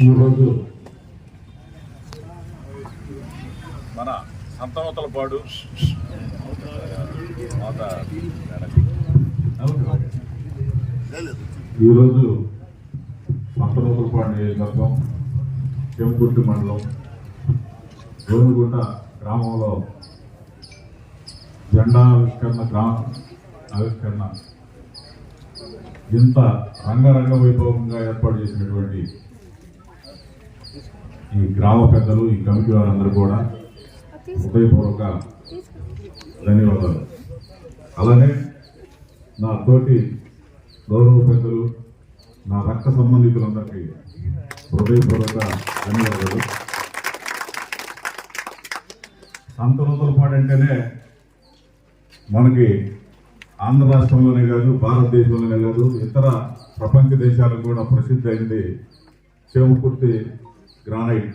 ఈరోజు మన సంతనూతలపాడు మాత ఈరోజు పంతనూతలపాడు నియోజకవర్గం చెంపుర్తి మండలం గోనుగుంట గ్రామంలో జెండా ఆవిష్కరణ గ్రామ ఆవిష్కరణ ఇంత రంగరంగ వైభవంగా ఏర్పాటు చేసినటువంటి ఈ గ్రామ పెద్దలు ఈ కమిటీ వారందరూ కూడా హృదయపూర్వక ధన్యవాదాలు. అలానే నా తోటి గౌరవ పెద్దలు నా రక్త సంబంధికులందరికీ హృదయపూర్వక ధన్యవాదాలు. సంతనూతల పాడు అంటేనే మనకి ఆంధ్ర రాష్ట్రంలోనే కాదు భారతదేశంలోనే కాదు ఇతర ప్రపంచ దేశాలకు కూడా ప్రసిద్ధి అయింది. Shivakurthi granite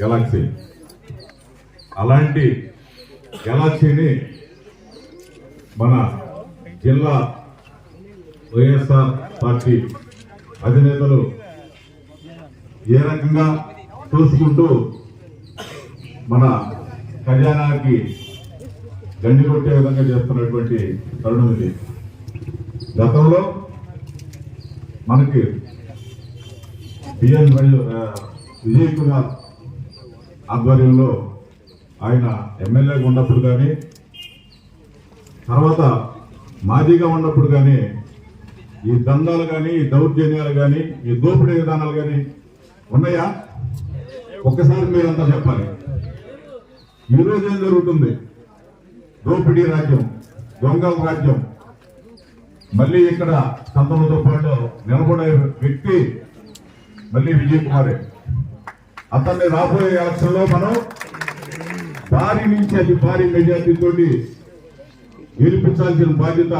galaxy. అలాంటి గెలాక్సీని మన జిల్లా వైఎస్ఆర్ పార్టీ అధినేతలు ఏ రకంగా చూసుకుంటూ మన ఖజానాకి గండి కొట్టే విధంగా చేస్తున్నటువంటి తరుణం ఇది. గతంలో మనకి బిఎన్ విజయ్ కుమార్ ఆధ్వర్యంలో ఆయన ఎమ్మెల్యేగా ఉన్నప్పుడు కానీ తర్వాత మాజీగా ఉన్నప్పుడు కానీ ఈ దందాలు కానీ ఈ దౌర్జన్యాలు కానీ ఈ దోపిడీ విధానాలు కానీ ఉన్నాయా? ఒక్కసారి మీరంతా చెప్పాలి. ఈరోజు ఏం జరుగుతుంది? దోపిడీ రాజ్యం దొంగల రాజ్యం. మళ్ళీ ఇక్కడ సంతలతో పాటు నిలబడే వ్యక్తి మళ్ళీ విజయ్ కుమారే అతన్ని రాబోయే ఎలక్షన్ మనం భారీ నుంచి అది భారీ మెజార్టీతో గెలిపించాల్సిన బాధ్యత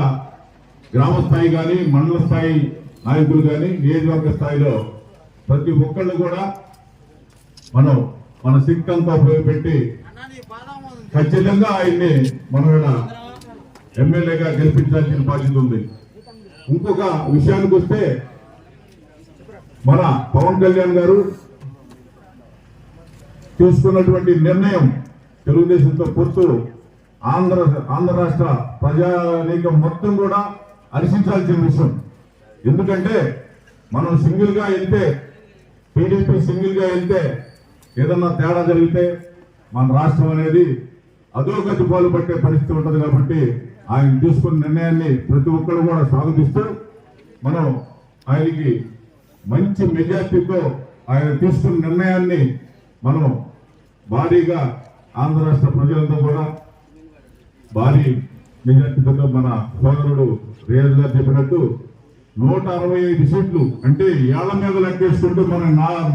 గ్రామ స్థాయి కానీ మండల స్థాయి నాయకులు కానీ నియోజకవర్గ స్థాయిలో ప్రతి ఒక్కళ్ళు కూడా మనం మన శక్తి అంతా ఉపయోగపెట్టి ఖచ్చితంగా ఆయన్ని మనం ఎమ్మెల్యేగా గెలిపించాల్సిన బాధ్యత ఉంది. ఇంకొక విషయానికి వస్తే మన పవన్ కళ్యాణ్ గారు తీసుకున్నటువంటి నిర్ణయం తెలుగుదేశంతో పొత్తు. ఆంధ్ర ఆంధ్ర రాష్ట్ర ప్రజానీకం మొత్తం కూడా హర్షించాల్సిన విషయం. ఎందుకంటే మనం సింగిల్గా వెళ్తే టీడీపీ సింగిల్గా వెళ్తే ఏదన్నా తేడా జరిగితే మన రాష్ట్రం అనేది అధోగతి పాలు పట్టే పరిస్థితి ఉంటుంది కాబట్టి ఆయన తీసుకున్న నిర్ణయాన్ని ప్రతి ఒక్కరు కూడా స్వాగతిస్తూ మనం ఆయనకి మంచి మెజార్టీతో ఆయన తీసుకున్న నిర్ణయాన్ని మనం భారీగా ఆంధ్ర రాష్ట్ర ప్రజలంతా కూడా భారీ మెజార్టీతో మన సోదరుడు రేజ్ గారు చెప్పినట్టు నూట అరవై ఐదు సీట్లు అంటే ఏళ్ళ మీద లెక్కేసుకుంటూ మన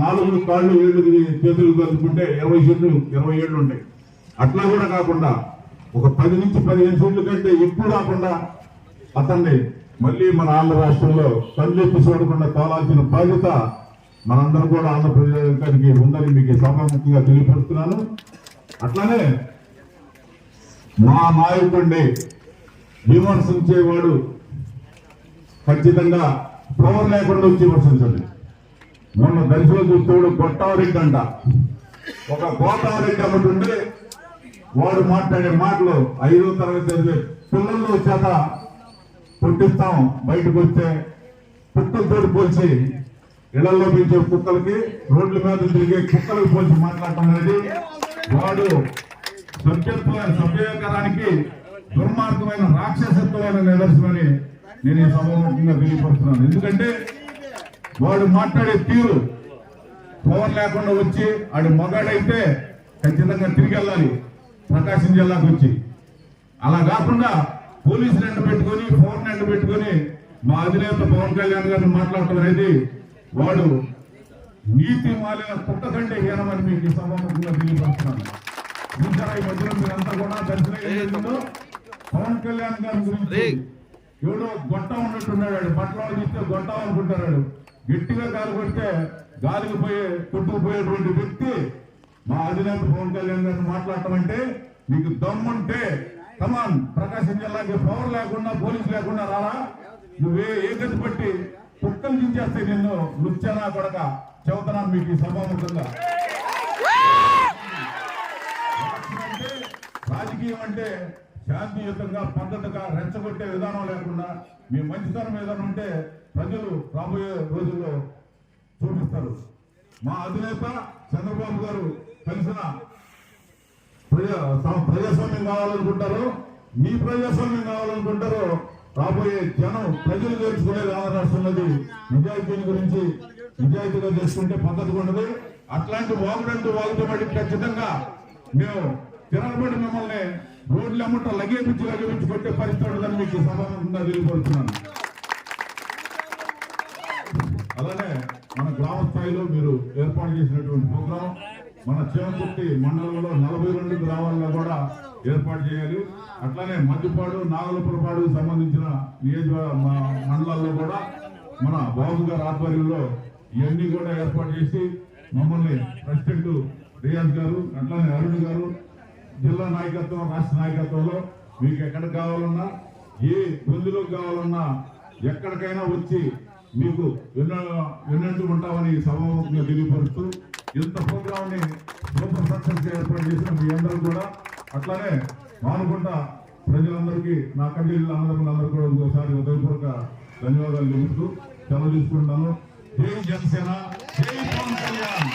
నాలుగు కాళ్ళు ఏళ్ళు చేతులు కలుపుకుంటే ఇరవై సీట్లు ఇరవై ఏళ్ళు ఉంటాయి. అట్లా కూడా కాకుండా ఒక పది నుంచి పదిహేను సీట్ల కంటే ఎక్కువ కాకుండా అతన్ని మళ్ళీ మన ఆంధ్ర రాష్ట్రంలో కళ్ళెప్పి చూడకుండా కావాల్సిన బాధ్యత మనందరం కూడా ఆంధ్రప్రదేశానికి ఉందని మీకు సభాముఖంగా తెలియపరుస్తున్నాను. అట్లానే మా నాయకుడిని విమర్శించేవాడు ఖచ్చితంగా పవర్ లేకుండా వచ్చి విమర్శించండి. మొన్న దర్శనం చూస్తేవాడు గొట్టారెడ్డి అంట. ఒక గోదావరెడ్డి ఉంటే వాడు మాట్లాడే మాటలు ఐదో తరగతి చదివే పిల్లల్లో చేత పుట్టిస్తాం. బయటకు వస్తే కుక్కలతో పోల్చి ఇళ్ళలో పెంచే కుక్కలకి రోడ్ల మీద తిరిగే కుక్కలకు పోల్చి మాట్లాడటం అనేది వాడు సభ్యత్వ సభ్యకరానికి దుర్మార్గమైన రాక్షసత్వమైన నిదర్శనమని నేను ఈ సభాముఖంగా తెలియపరుస్తున్నాను. ఎందుకంటే వాడు మాట్లాడే తీరు పవర్ లేకుండా వచ్చి వాడు మగాడైతే ఖచ్చితంగా తిరిగి వెళ్ళాలి. ప్రకాశం జిల్లాకు వచ్చి. అలా కాకుండా పోలీసులు ఎండ పెట్టుకొని ఫోన్ ఎండ పెట్టుకొని మా అధినేత పవన్ కళ్యాణ్ గారిని మాట్లాడటం అనేది వాడు నీతి మాలిన కుక్క కంటే హీనమని మీకు ఈ సభాముఖంగా తెలియపరుస్తున్నాను చూసారా ఈ మధ్యలో మీరంతా కూడా దర్శనం పవన్ కళ్యాణ్ గారి గురించి ఎవడో గొట్ట ఉన్నట్టున్నాడు. బట్టలు తీస్తే గొట్ట అనుకుంటారు వాడు. గట్టిగా గాలి కొడితే గాలికి పోయే కొట్టుకుపోయేటువంటి వ్యక్తి మా అధినేత పవన్ కళ్యాణ్ గారిని మాట్లాడటం అంటే మీకు దమ్ముంటే కమాన్ ప్రకాశం జిల్లాకి పవర్ లేకుండా పోలీసు లేకుండా రారా? నువ్వే ఏ గతి పట్టి కుక్కలు దించేస్తే నిన్ను నృత్యనా కొడక చెబుతున్నాను మీకు ఈ సభాముఖంగా. అంటే రాజకీయం అంటే శాంతియుతంగా పద్ధతిగా రెచ్చగొట్టే విధానం లేకుండా మీ మంచితనం ఏదైనా ఉంటే ప్రజలు రాబోయే రోజుల్లో చూపిస్తారు. మా అధినేత చంద్రబాబు గారు కలిసిన ప్రజాస్వామ్యం కావాలనుకుంటారో మీ ప్రజాస్వామ్యం కావాలనుకుంటారో రాబోయే జనం ప్రజలు నేర్చుకునేది ఆంధ్ర రాష్ట్రంలోది నిజాయితీని గురించి నిజాయితీగా చేసుకుంటే పద్ధతి ఉండదు అట్లాంటి వాగుడంటూ వాగుతూ మళ్ళీ ఖచ్చితంగా మేము తిరగబడి మిమ్మల్ని రోడ్లు అమ్మట లగేపించి లగేపించి కొట్టే పరిస్థితి ఉండదని మీకు సమానంగా తెలియపరుస్తున్నాను అలానే మన గ్రామ స్థాయిలో మీరు ఏర్పాటు చేసినటువంటి ప్రోగ్రాం మన చేమకుర్తి మండలంలో నలభై రెండు గ్రామాల్లో కూడా ఏర్పాటు చేయాలి. అట్లానే మద్దిపాడు నాగలపురపాడు సంబంధించిన నియోజకవర్గ మండలాల్లో కూడా మన బాబు గారి ఆధ్వర్యంలో ఇవన్నీ కూడా ఏర్పాటు చేసి మమ్మల్ని ప్రెసిడెంట్ రియాజ్ గారు అట్లానే అరుణ్ గారు జిల్లా నాయకత్వం రాష్ట్ర నాయకత్వంలో మీకు ఎక్కడ కావాలన్నా ఏ గొంతులోకి కావాలన్నా ఎక్కడికైనా వచ్చి మీకు విన్న విన్నట్టు ఉంటామని సభాముఖంగా తెలియపరుస్తూ ఇంత ప్రోగ్రామ్ని సూపర్ సక్సెస్ ఏర్పాటు చేసిన మీ అందరూ కూడా అట్లానే మానుకుంట ప్రజలందరికీ నా కంటి అందరూ కూడా ఒకసారి హృదయపూర్వక ధన్యవాదాలు తెలుపుతూ సెలవు తీసుకుంటాను జై జనసేన జై పవన్ కళ్యాణ్.